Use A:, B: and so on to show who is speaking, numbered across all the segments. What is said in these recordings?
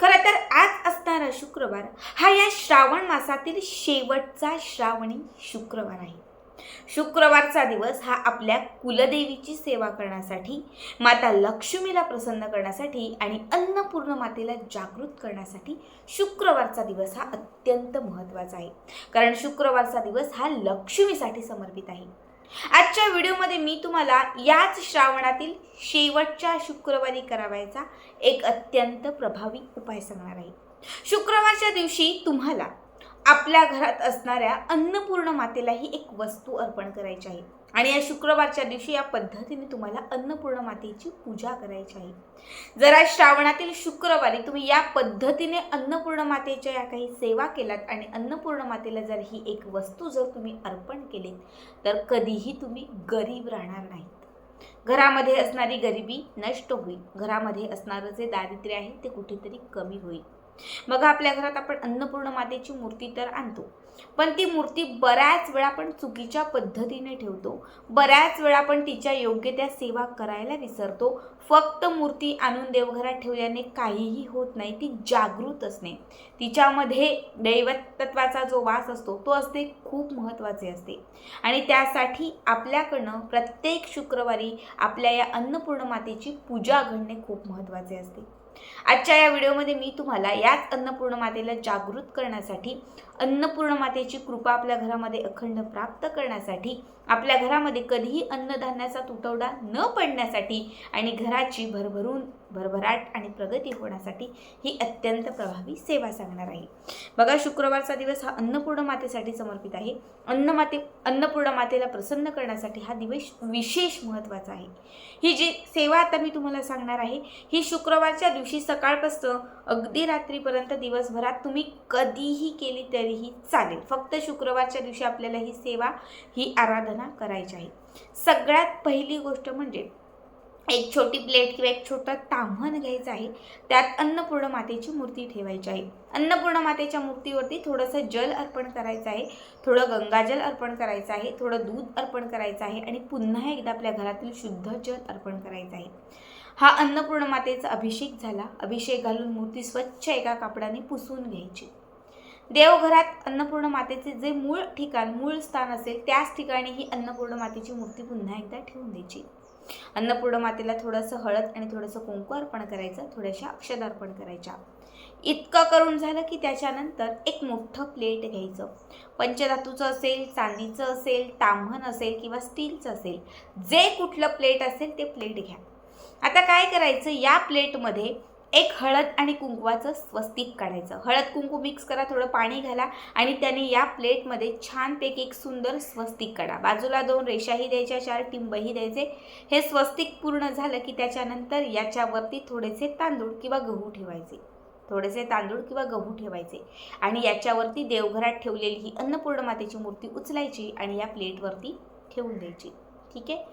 A: खरं तर आज असणारा शुक्रवार हा या श्रावण मासातील शेवटचा श्रावणी शुक्रवार आहे. शुक्रवारचा दिवस हा आपल्या कुलदेवीची सेवा करण्यासाठी माता लक्ष्मीला प्रसन्न करण्यासाठी आणि अन्नपूर्ण मातेला जागृत करण्यासाठी शुक्रवारचा दिवस हा अत्यंत महत्त्वाचा आहे. कारण शुक्रवारचा दिवस हा लक्ष्मीसाठी समर्पित आहे. आजच्या व्हिडिओमध्ये मी तुम्हाला याच श्रावणातील शेवटच्या शुक्रवारी करावायचा एक अत्यंत प्रभावी उपाय सांगणार आहे. शुक्रवारच्या दिवशी तुम्हाला आपल्या घरात असणाऱ्या अन्नपूर्ण मातेलाही एक वस्तू अर्पण करायची आहे. आणि या शुक्रवारच्या दिवशी या पद्धतीने तुम्हाला अन्नपूर्ण मातेची पूजा करायची आहे. जरा श्रावणातील शुक्रवारी तुम्ही या पद्धतीने अन्नपूर्ण मातेच्या या काही सेवा केल्यात आणि अन्नपूर्ण मातेला जर ही एक वस्तू जर तुम्ही अर्पण केलीत तर कधीही तुम्ही गरीब राहणार नाहीत. घरामध्ये असणारी गरिबी नष्ट होईल. घरामध्ये असणारं जे दारिद्र्य आहे ते कुठेतरी कमी होईल. मग आपल्या घरात आपण अन्नपूर्ण मातेची मूर्ती तर आणतो. पण ती मूर्ती बऱ्याच वेळा आपण चुकीच्या पद्धतीने ठेवतो. बऱ्याच वेळा आपण तिच्या योग्य त्या सेवा करायला विसरतो. फक्त मूर्ती आणून देवघरात ठेवल्याने काहीही होत नाही ती जागृत असणे. तिच्यामध्ये दैवतत्वाचा जो वास असतो तो असते खूप महत्त्वाचे असते. आणि त्यासाठी आपल्याकडनं प्रत्येक शुक्रवारी आपल्या या अन्नपूर्ण मातेची पूजा घडणे खूप महत्त्वाचे असते. आजच्या या व्हिडिओमध्ये मी तुम्हाला या याच अन्नपूर्ण मातेला जागृत करण्यासाठी अन्नपूर्ण मातेची कृपा आपल्या घरामध्ये अखंड प्राप्त करण्यासाठी आपल्या घरामध्ये कधीही अन्नधान्याचा तुटवडा न पडण्यासाठी आणि घराची भरभरून भरभराट आणि प्रगती होण्यासाठी ही अत्यंत प्रभावी सेवा सांगणार आहे. बघा शुक्रवारचा दिवस हा अन्नपूर्ण मातेसाठी समर्पित आहे. अन्न माते अन्नपूर्ण मातेला प्रसन्न करण्यासाठी हा दिवस विशेष महत्त्वाचा आहे. ही जी सेवा आता मी तुम्हाला सांगणार आहे ही शुक्रवारच्या दिवशी सकाळपासून अगदी रात्रीपर्यंत दिवसभरात तुम्ही कधीही केली तरीही चालेल. फक्त शुक्रवारच्या दिवशी आपल्याला ही सेवा ही आराधना करायची आहे. सगळ्यात पहिली गोष्ट म्हणजे एक छोटी प्लेट किंवा एक छोटं ताम्हण घ्यायचं आहे. त्यात अन्नपूर्ण मातेची मूर्ती ठेवायची आहे. अन्नपूर्ण मातेच्या मूर्तीवरती थोडंसं जल अर्पण करायचं आहे. थोडं गंगाजल अर्पण करायचं आहे. थोडं दूध अर्पण करायचं आहे आणि पुन्हा एकदा आपल्या घरातील शुद्ध जल अर्पण करायचं आहे. हा अन्नपूर्ण मातेचा अभिषेक झाला. अभिषेक घालून मूर्ती स्वच्छ एका कापडाने पुसून घ्यायची. देवघरात अन्नपूर्ण मातेचे जे मूळ ठिकाण मूळ स्थान असेल त्याच ठिकाणी ही अन्नपूर्ण मातेची मूर्ती पुन्हा एकदा ठेवून द्यायची. अन्नपूर्ण मातेला थोडंसं हळद आणि थोडंसं कुंकू अर्पण करायचं थोड्याशा अक्षद अर्पण करायच्या. इतकं करून झालं की त्याच्यानंतर एक मोठं प्लेट घ्यायचं. पंचधातूचं असेल चांदीचं असेल ताम्हण असेल किंवा स्टीलचं असेल जे कुठलं प्लेट असेल ते प्लेट घ्या. आता काय करायचं? या प्लेटमध्ये एक हळद आणि कुंकवाचं स्वस्तिक काढायचं. हळद कुंकू मिक्स करा थोडं पाणी घाला आणि त्याने या प्लेटमध्ये छानपैकी एक सुंदर स्वस्तिक काढा. बाजूला दोन रेषाही द्यायच्या चार टिंबही द्यायचे. हे स्वस्तिक पूर्ण झालं की त्याच्यानंतर याच्यावरती थोडेसे तांदूळ किंवा गहू ठेवायचे. थोडेसे तांदूळ किंवा गहू ठेवायचे आणि याच्यावरती देवघरात ठेवलेली ही अन्नपूर्ण मातेची मूर्ती उचलायची आणि या प्लेटवरती ठेवून द्यायची. ठीक आहे?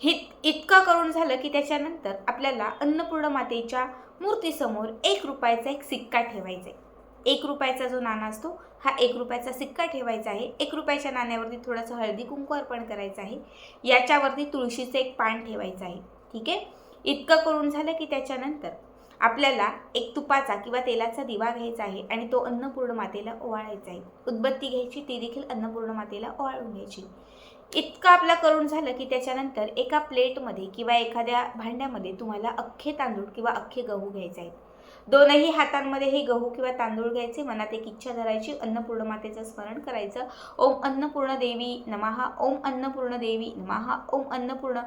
A: हे इतकं करून झालं की त्याच्यानंतर आपल्याला अन्नपूर्ण मातेच्या मूर्तीसमोर एक रुपयाचा एक सिक्का ठेवायचा आहे. एक रुपयाचा जो नाणा असतो हा एक रुपयाचा सिक्का ठेवायचा आहे. एक रुपयाच्या नाण्यावरती थोडंसं हळदी कुंकू अर्पण करायचं आहे. याच्यावरती तुळशीचं एक पान ठेवायचं आहे. ठीक आहे? इतकं करून झालं की त्याच्यानंतर आपल्याला एक तुपाचा किंवा तेलाचा दिवा घ्यायचा आहे आणि तो अन्नपूर्ण मातेला ओवाळायचा आहे. उदबत्ती घ्यायची ती देखील अन्नपूर्ण मातेला ओवाळून घ्यायची. इतकं आपलं करून झालं की त्याच्यानंतर एका प्लेटमध्ये किंवा एखाद्या भांड्यामध्ये तुम्हाला अख्खे तांदूळ किंवा अख्खे गहू घ्यायचे आहेत. दोनही हातांमध्ये हे गहू किंवा तांदूळ घ्यायचे मनात एक इच्छा धरायची अन्नपूर्ण मातेचं स्मरण करायचं. ओम अन्नपूर्ण देवी नमहा ओम अन्नपूर्ण देवी नमहा ओम अन्नपूर्ण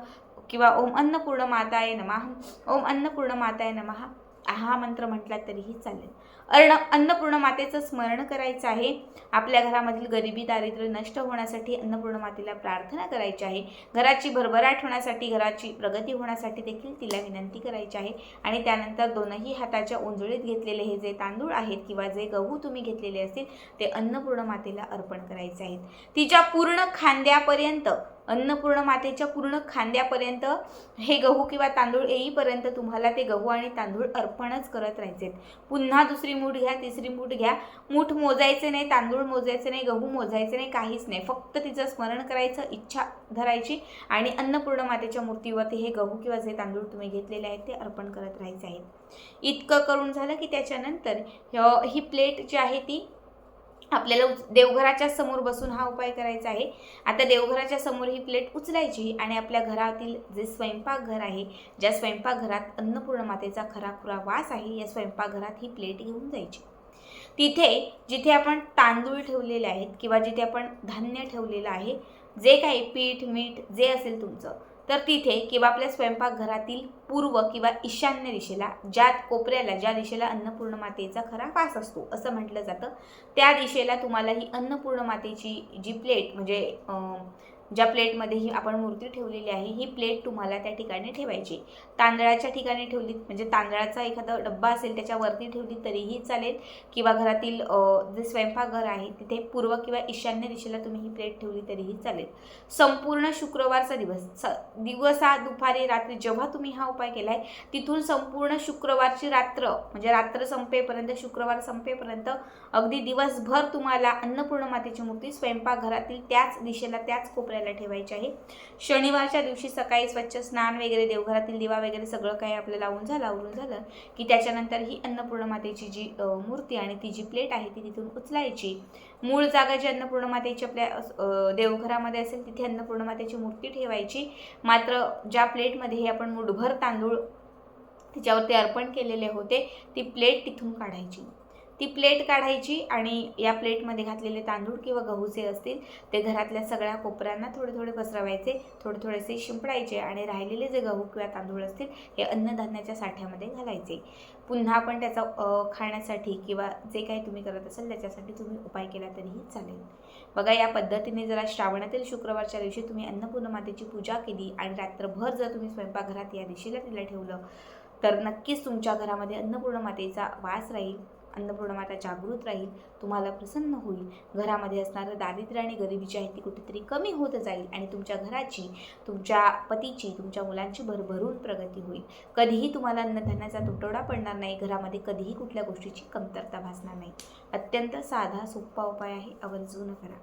A: किंवा ओम अन्नपूर्ण माताय नमः ओम अन्नपूर्ण माताय नमः. हा मंत्र म्हटला तरीही चालेल. अर्ण अन्नपूर्ण मातेचं स्मरण करायचं आहे. आपल्या घरामधील गरिबी दारिद्र्य नष्ट होण्यासाठी अन्नपूर्ण मातेला प्रार्थना करायची आहे. घराची भरभराट होण्यासाठी घराची प्रगती होण्यासाठी देखील तिला विनंती करायची आहे. आणि त्यानंतर दोनही हाताच्या उंजळीत घेतलेले हे जे तांदूळ आहेत किंवा जे गहू तुम्ही घेतलेले असतील ते अन्नपूर्ण मातेला अर्पण करायचे आहेत. तिच्या पूर्ण खांद्यापर्यंत अन्नपूर्ण मातेच्या पूर्ण खांद्यापर्यंत हे गहू किंवा तांदूळ येईपर्यंत तुम्हाला ते गहू आणि तांदूळ अर्पणच करत राहायचे पुन्हा दुसरी मूठ घ्या तिसरी मूठ घ्या. मूठ मोजायचे नाही तांदूळ मोजायचे नाही गहू मोजायचे नाही काहीच नाही. फक्त तिचं स्मरण करायचं इच्छा धरायची आणि अन्नपूर्ण मातेच्या मूर्तीवरती हे गहू किंवा जे तांदूळ तुम्ही घेतलेले आहेत ते अर्पण करत राहायचे आहेत. इतकं करून झालं की त्याच्यानंतर ही प्लेट जी आहे ती आपल्याला उच देवघराच्या समोर बसून हा उपाय करायचा आहे. आता देवघराच्या समोर ही प्लेट उचलायची आणि आपल्या घरातील जे स्वयंपाकघर आहे ज्या स्वयंपाकघरात अन्नपूर्ण मातेचा खराखुरा वास आहे या स्वयंपाकघरात ही प्लेट घेऊन जायची. तिथे जिथे आपण तांदूळ ठेवलेले आहेत किंवा जिथे आपण धान्य ठेवलेलं आहे जे काही पीठ मीठ जे असेल तुमचं तर तिथे किंवा आपल्या स्वयंपाकघरातील पूर्व किंवा ईशान्य दिशेला ज्या कोपऱ्याला ज्या दिशेला अन्नपूर्ण मातेचा खरा वास असतो असं म्हटलं जातं. त्या दिशेला तुम्हाला ही अन्नपूर्ण मातेची जी प्लेट म्हणजे ज्या प्लेटमध्ये ही आपण मूर्ती ठेवलेली आहे ही प्लेट तुम्हाला त्या ठिकाणी ठेवायची तांदळाच्या ठिकाणी ठेवली म्हणजे तांदळाचा एखादा डब्बा असेल त्याच्यावरती ठेवली तरीही चालेल. किंवा घरातील जे स्वयंपाकघर आहे तिथे पूर्व किंवा ईशान्य दिशेला तुम्ही ही प्लेट ठेवली तरीही चालेल. संपूर्ण शुक्रवारचा दिवस स हा दुपारी रात्री जेव्हा तुम्ही हा उपाय केला आहे तिथून संपूर्ण शुक्रवारची रात्र म्हणजे रात्र संपेपर्यंत शुक्रवार संपेपर्यंत अगदी दिवसभर तुम्हाला अन्नपूर्ण मातेची मूर्ती स्वयंपाकघरातील त्याच दिशेला त्याच करायला ठेवायचे आहे. शनिवारच्या दिवशी सकाळी स्वच्छ स्नान वगैरे देवघरातील दिवा वगैरे सगळं काही आपलं लावून झालं आवरून झालं की त्याच्यानंतर ही अन्नपूर्ण मातेची जी मूर्ती आणि ती जी प्लेट आहे ती तिथून उचलायची. मूळ जागा जी अन्नपूर्ण मातेची आपल्या देवघरामध्ये असेल तिथे अन्नपूर्ण मातेची मूर्ती ठेवायची. मात्र ज्या प्लेटमध्ये हे आपण मुठभर तांदूळ तिच्यावरती अर्पण केलेले होते ती प्लेट तिथून काढायची. ती प्लेट काढायची आणि या प्लेटमध्ये घातलेले तांदूळ किंवा गहूचे असतील ते घरातल्या सगळ्या कोपऱ्यांना थोडे थोडे पसरवायचे थोडे थोडेसे शिंपडायचे आणि राहिलेले जे गहू किंवा तांदूळ असतील हे अन्नधान्याच्या साठ्यामध्ये घालायचे. पुन्हा आपण त्याचा खाण्यासाठी किंवा जे काही तुम्ही करत असाल त्याच्यासाठी तुम्ही उपाय केला तरीही चालेल. बघा या पद्धतीने जरा श्रावणातील शुक्रवारच्या दिवशी तुम्ही अन्नपूर्ण मातेची पूजा केली आणि रात्रभर जर तुम्ही स्वयंपाकघरात या दिशेला तिला ठेवलं तर नक्कीच तुमच्या घरामध्ये अन्नपूर्ण मातेचा वास राहील. अन्नपूर्ण माता जागृत राहील तुम्हाला प्रसन्न होईल. घरामध्ये असणारं दारिद्र्य आणि गरिबीची आहे ती कुठेतरी कमी होत जाईल आणि तुमच्या घराची तुमच्या पतीची तुमच्या मुलांची भरभरून प्रगती होईल. कधीही तुम्हाला अन्नधान्याचा तुटवडा पडणार नाही. घरामध्ये कधीही कुठल्या गोष्टीची कमतरता भासणार नाही. अत्यंत साधा सोपा उपाय आहे. आवर्जून करा.